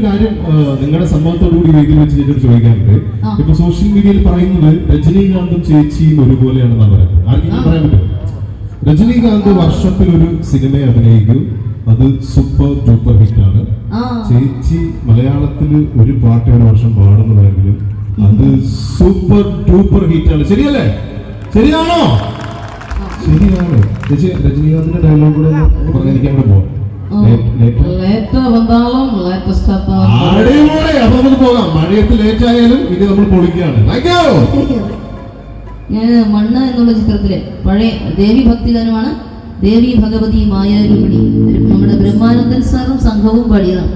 ഒരു കാര്യം നിങ്ങളുടെ സമ്മതത്തോടു കൂടി വേദിയിൽ വെച്ച് ഞാനൊരു ചോദിക്കാറുണ്ട് ഇപ്പൊ സോഷ്യൽ മീഡിയയിൽ പറയുന്നത് രജനീകാന്തും ചേച്ചിയും ഒരുപോലെയാണെന്നാണ് പറയുന്നത്. ആർക്കെങ്കിലും പറയാൻ പറ്റും രജനീകാന്ത് വർഷത്തിൽ ഒരു സിനിമ അഭിനയിക്കും. അത് സൂപ്പർ ഡൂപ്പർ ഹിറ്റ് ആണ്. ചേച്ചി മലയാളത്തിൽ ഒരു പാട്ട് ഒരു വർഷം പാടുന്നുണ്ടെങ്കിലും അത് സൂപ്പർ ഡൂപ്പർ ഹിറ്റ് ആണ്. ശരിയല്ലേ? ശരിയാണോ? ശരിയാണ്. ചേച്ചി രജനീകാന്തിന്റെ ഡയലോഗ് കൂടെ പറഞ്ഞിരിക്കാൻ കൂടെ പോവാം. അടിപൊളി. അപ്പൊ നമുക്ക് പോകാം. മഴയത്ത് ലേറ്റ് ആയാലും ഇത് നമ്മൾ പൊളിക്കുകയാണ്. ഞാൻ മണ്ണ് എന്നുള്ള ചിത്രത്തിലെ പഴയ ദേവി ഭക്തി ഗാനമാണ് ദേവി ഭഗവതി മായാരൂപിണി. നമ്മുടെ ബ്രഹ്മാനന്ദൻ സാറും സംഘവും പാടിയതാണ്.